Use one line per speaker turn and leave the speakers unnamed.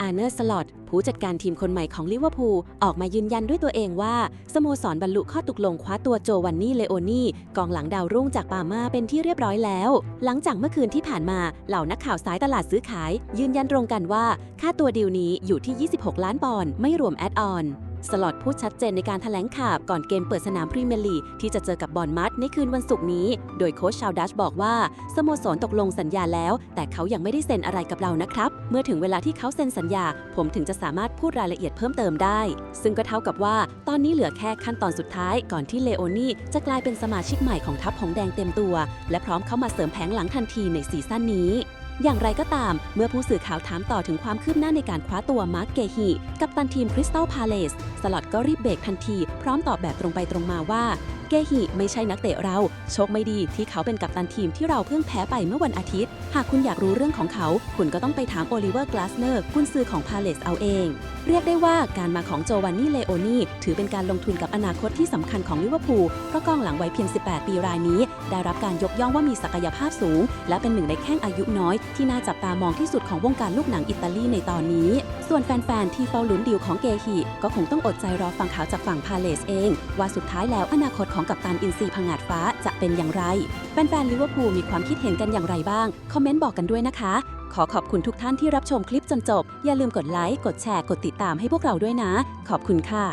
อาร์เนอร์สลอตผู้จัดการทีมคนใหม่ของลิเวอร์พูลออกมายืนยันด้วยตัวเองว่า สโมสรบรรลุข้อตกลงคว้าตัวโจวันนี่เลโอนี่กองหลังดาวรุ่งจากปามาเป็นที่เรียบร้อยแล้ว หลังจากเมื่อคืนที่ผ่านมาเหล่านักข่าวสายตลาดซื้อขาย ยืนยันตรงกันว่า ค่าตัวดีลนี้อยู่ที่ 26 ล้านปอนด์ไม่รวมแอดออน สลอตพูดชัดเจนในการถแถลงข่าวก่อนเกมเปิดสนามพรีเมียร์ลีกที่จะเจอกับบอลมัดในคืนวันศุกร์นี้ โดยโค้ชชาวดัชบอกว่า สโมสรตกลงสัญญาแล้ว แต่เขายังไม่ได้เซ็นอะไรกับเรานะครับ เมื่อถึงเวลาที่เขาเซ็นสัญญา ผมถึงจะสามารถพูดรายละเอียดเพิ่มเติมได้ ซึ่งก็เท่ากับว่า ตอนนี้เหลือแค่ขั้นตอนสุดท้ายก่อนที่เลโอนี่จะกลายเป็นสมาชิกใหม่ของทัพหงแดงเต็มตัว และพร้อมเข้ามาเสริมแผงหลังทันทีในซีซั่นนี้ อย่างไรก็ตาม เมื่อผู้สื่อข่าวถามต่อถึงความคืบหน้าในการคว้าตัวมาร์กเกฮี กับตันทีมคริสตัลพาเลสสลอตก็รีบเบรกทันที พร้อมตอบแบบตรงไปตรงมาว่า เกฮีไม่ใช่นักเตะเรา โชคไม่ดีที่เขาเป็นกัปตันทีมที่เราเพิ่งแพ้ไปเมื่อวันอาทิตย์ หากคุณอยากรู้เรื่องของเขา คุณก็ต้องไปถามโอลิเวอร์กลาสเนอร์กุนซือของพาเลสเอาเอง เรียกได้ว่าการมาของโจวานนี่เลโอนี่ถือเป็นการลงทุนกับอนาคตที่สำคัญของลิเวอร์พูลเพราะกองหลังวัยเพียง 18 ปีรายนี้ ได้รับการยกย่องว่ามีศักยภาพสูง และเป็นหนึ่งในแข้งอายุน้อย ที่น่าจับตามองที่สุดของวงการลูกหนังอิตาลีในตอนนี้ ส่วนแฟนๆที่เฝ้าลุ้นดีลของเกฮิก็คงต้องอดใจรอฟังข่าวจากฝั่งพาเลสเอง ว่าสุดท้ายแล้วอนาคตของกัปตันอินซีพังงาดฟ้าจะเป็นอย่างไร แฟนๆลิเวอร์พูลมีความคิดเห็นกันอย่างไรบ้าง คอมเมนต์บอกกันด้วยนะคะ ขอขอบคุณทุกท่านที่รับชมคลิปจนจบ อย่าลืมกดไลค์ กดแชร์ กดติดตามให้พวกเราด้วยนะ ขอบคุณค่ะ